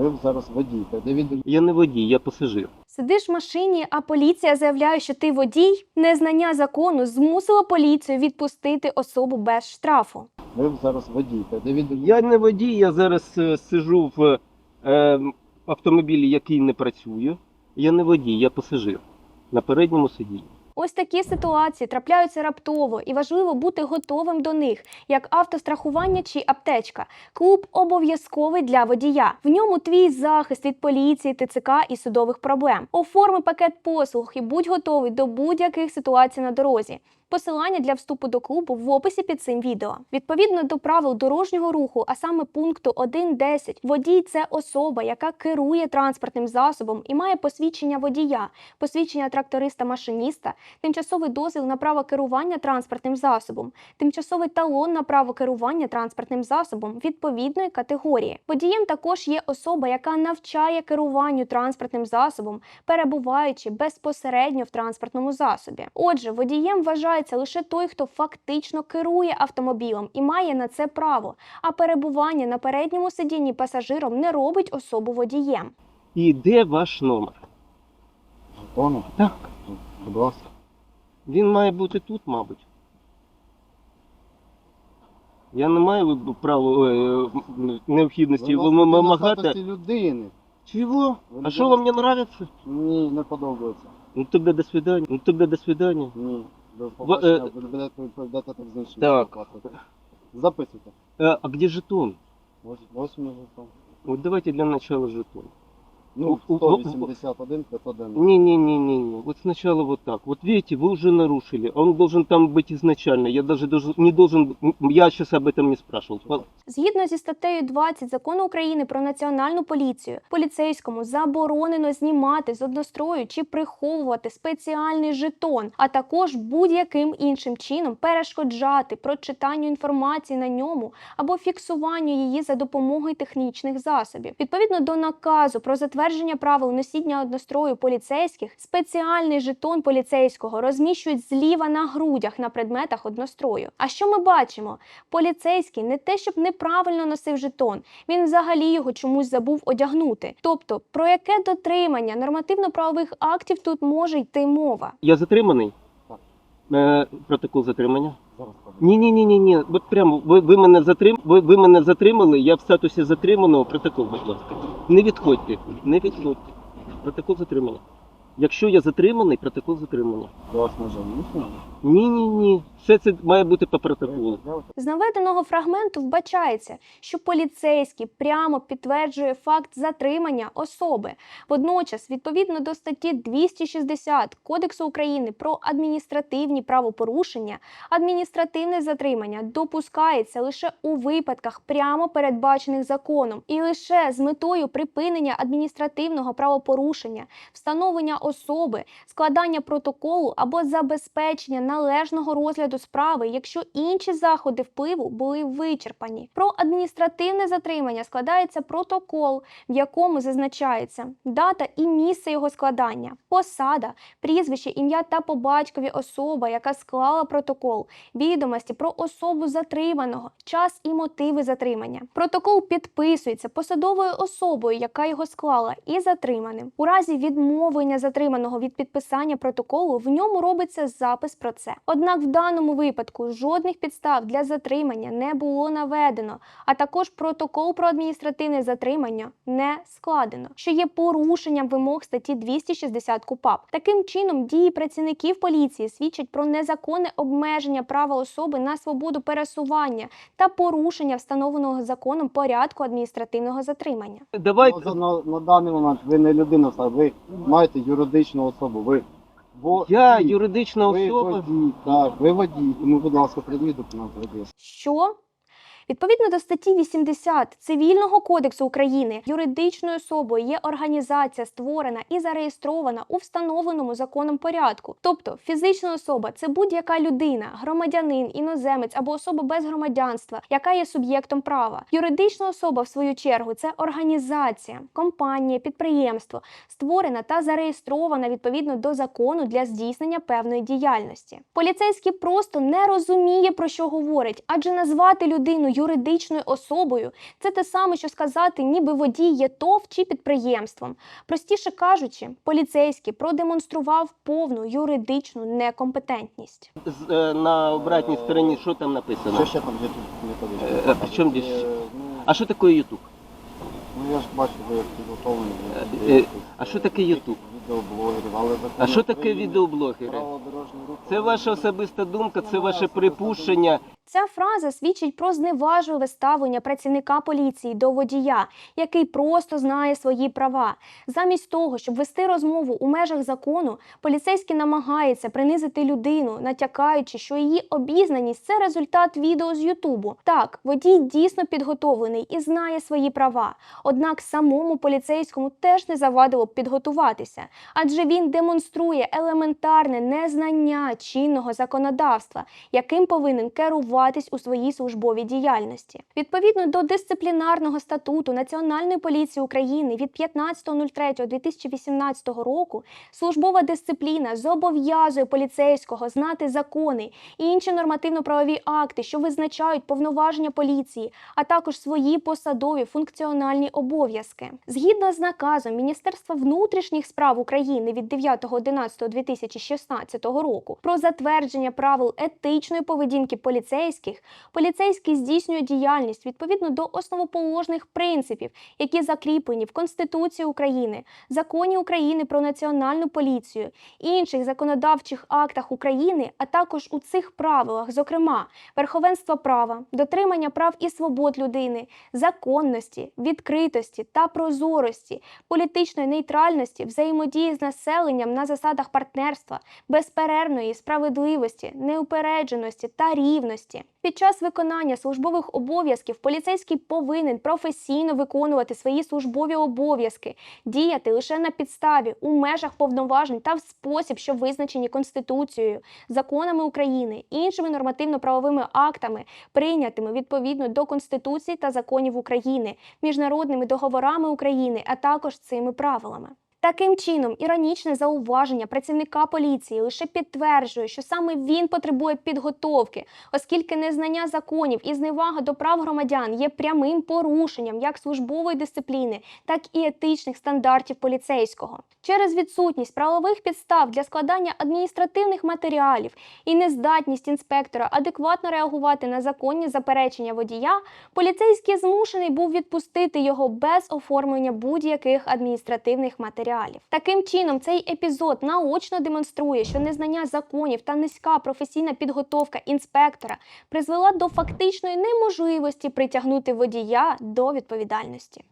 Ви зараз водій. Пред'явіть Я не водій, я пасажир. Сидиш в машині, а поліція заявляє, що ти водій. Незнання закону змусило поліцію відпустити особу без штрафу. Ви зараз водій. Пред'явіть Я не водій, я зараз е, сижу в е, автомобілі, який не працює. Я не водій, я пасажир на передньому сидінні. Ось такі ситуації трапляються раптово, і важливо бути готовим до них, як автострахування чи аптечка. Клуб обов'язковий для водія. В ньому твій захист від поліції, ТЦК і судових проблем. Оформи пакет послуг і будь готовий до будь-яких ситуацій на дорозі. Посилання для вступу до клубу в описі під цим відео. Відповідно до правил дорожнього руху, а саме пункту 1.10, водій це особа, яка керує транспортним засобом і має посвідчення водія, посвідчення тракториста-машиніста, тимчасовий дозвіл на право керування транспортним засобом, тимчасовий талон на право керування транспортним засобом відповідної категорії. Водієм також є особа, яка навчає керуванню транспортним засобом, перебуваючи безпосередньо в транспортному засобі. Отже, водієм вважається лише той, хто фактично керує автомобілем і має на це право, а перебування на передньому сидінні пасажиром не робить особу водієм. І де ваш номер? жетону. Так. Будь ласка. Він має бути тут, мабуть. Я не маю права е, необхідності Ви вимагати. людини. Чого? Ви А що вам не нравится? Ні, не подобається. Ну тебе до свидания. Ну тебе до свидания. Ні. Е, ви будете відповідати так. Записуйте. Э, а где жетон? Ось, ось меня жетон. Вот давайте для начала жетон. Ну, У- у- 181 501. Не-не-не-не-не. Вот сначала вот так. Вот видите, вы уже нарушили. Он должен там быть изначально. Я даже должен- не должен... Я сейчас об этом не спрашивал. По- Згідно зі статтею 20 закону України про національну поліцію, поліцейському заборонено знімати з однострою чи приховувати спеціальний жетон, а також будь-яким іншим чином перешкоджати прочитанню інформації на ньому або фіксуванню її за допомогою технічних засобів. Відповідно до наказу про затвердження правил носіння однострою поліцейських, спеціальний жетон поліцейського розміщують зліва на грудях на предметах однострою. А що ми бачимо? Поліцейський не те, щоб неправильно носив жетон, він взагалі його чомусь забув одягнути. Тобто, про яке дотримання нормативно-правових актів тут може йти мова? Я затриманий? Е, протокол затримання? Зараз. Ні, ні, ні, ні, ні. От прямо ви, ви мене затрим, ви, ви мене затримали. Я в статусі затриманого. Протокол, будь ласка. Не відходьте, не відходьте. Протокол затримання. Якщо я затриманий, протокол затримання. До вас ножем? Ні, ні, ні. Все це має бути по протоколу. З наведеного фрагменту вбачається, що поліцейський прямо підтверджує факт затримання особи. Водночас, відповідно до статті 260 Кодексу України про адміністративні правопорушення, адміністративне затримання допускається лише у випадках, прямо передбачених законом, і лише з метою припинення адміністративного правопорушення, встановлення особи, складання протоколу або забезпечення належного розгляду справи, якщо інші заходи впливу були вичерпані. Про адміністративне затримання складається протокол, в якому зазначається дата і місце його складання, посада, прізвище, ім'я та по батькові особа, яка склала протокол, відомості про особу затриманого, час і мотиви затримання. Протокол підписується посадовою особою, яка його склала, і затриманим. У разі відмовлення затриманого від підписання протоколу в ньому робиться запис про це. Однак в даному випадку жодних підстав для затримання не було наведено, а також протокол про адміністративне затримання не складено, що є порушенням вимог статті 260 КУПАП. Таким чином, дії працівників поліції свідчать про незаконне обмеження права особи на свободу пересування та порушення встановленого законом порядку адміністративного затримання. Давайте. Ну, за- на, на даний момент ви не людина, а ви маєте юридичну особу. Ви Бо Я ви- юридична ви особа. водій, так, ви водій, тому, будь ласка, придивіть документи водія. Що? Відповідно до статті 80 Цивільного кодексу України, юридичною особою є організація, створена і зареєстрована у встановленому законом порядку. Тобто фізична особа це будь-яка людина, громадянин, іноземець або особа без громадянства, яка є суб'єктом права. Юридична особа, в свою чергу, це організація, компанія, підприємство, створена та зареєстрована відповідно до закону для здійснення певної діяльності. Поліцейський просто не розуміє про що говорить, адже назвати людину юридичною особою, це те саме, що сказати, ніби водій є ТОВ чи підприємством. Простіше кажучи, поліцейський продемонстрував повну юридичну некомпетентність. З- е, На обратній стороні що там написано? Що ще там є тут методично? Е, чому? Е, ну, А що таке Ютуб? Ну я ж бачу, ви як підготовлені. Е, а що таке YouTube? Відеоблогерів, але закон А що таке України, відеоблогери? Це ваша особиста думка, це ваше припущення. Ця фраза свідчить про зневажливе ставлення працівника поліції до водія, який просто знає свої права. Замість того, щоб вести розмову у межах закону, поліцейський намагається принизити людину, натякаючи, що її обізнаність це результат відео з Ютубу. Так, водій дійсно підготовлений і знає свої права. Однак самому поліцейському теж не завадило б підготуватися, адже він демонструє елементарне незнання чинного законодавства, яким повинен керуватись у своїй службовій діяльності. Відповідно до дисциплінарного статуту Національної поліції України від 15.03.2018 року, службова дисципліна зобов'язує поліцейського знати закони і інші нормативно-правові акти, що визначають повноваження поліції, а також свої посадові функціональні обов'язки. Згідно з наказом Міністерства внутрішніх справ України від 9.11.2016 року про затвердження правил етичної поведінки поліцейських, поліцейський здійснює діяльність відповідно до основоположних принципів, які закріплені в Конституції України, Законі України про національну поліцію, інших законодавчих актах України, а також у цих правилах, зокрема, верховенство права, дотримання прав і свобод людини, законності, відкритості та прозорості, політичної нейтральності, взаємодії з населенням на засадах партнерства, безперервної справедливості, неупередженості та рівності. Під час виконання службових обов'язків поліцейський повинен професійно виконувати свої службові обов'язки, діяти лише на підставі у межах повноважень та в спосіб, що визначені Конституцією, законами України, іншими нормативно-правовими актами, прийнятими відповідно до Конституції та законів України, міжнародними договорами України, а також цими правилами. Таким чином, іронічне зауваження працівника поліції лише підтверджує, що саме він потребує підготовки, оскільки незнання законів і зневага до прав громадян є прямим порушенням як службової дисципліни, так і етичних стандартів поліцейського. Через відсутність правових підстав для складання адміністративних матеріалів і нездатність інспектора адекватно реагувати на законні заперечення водія, поліцейський змушений був відпустити його без оформлення будь-яких адміністративних матеріалів. Таким чином, цей епізод наочно демонструє, що незнання законів та низька професійна підготовка інспектора призвела до фактичної неможливості притягнути водія до відповідальності.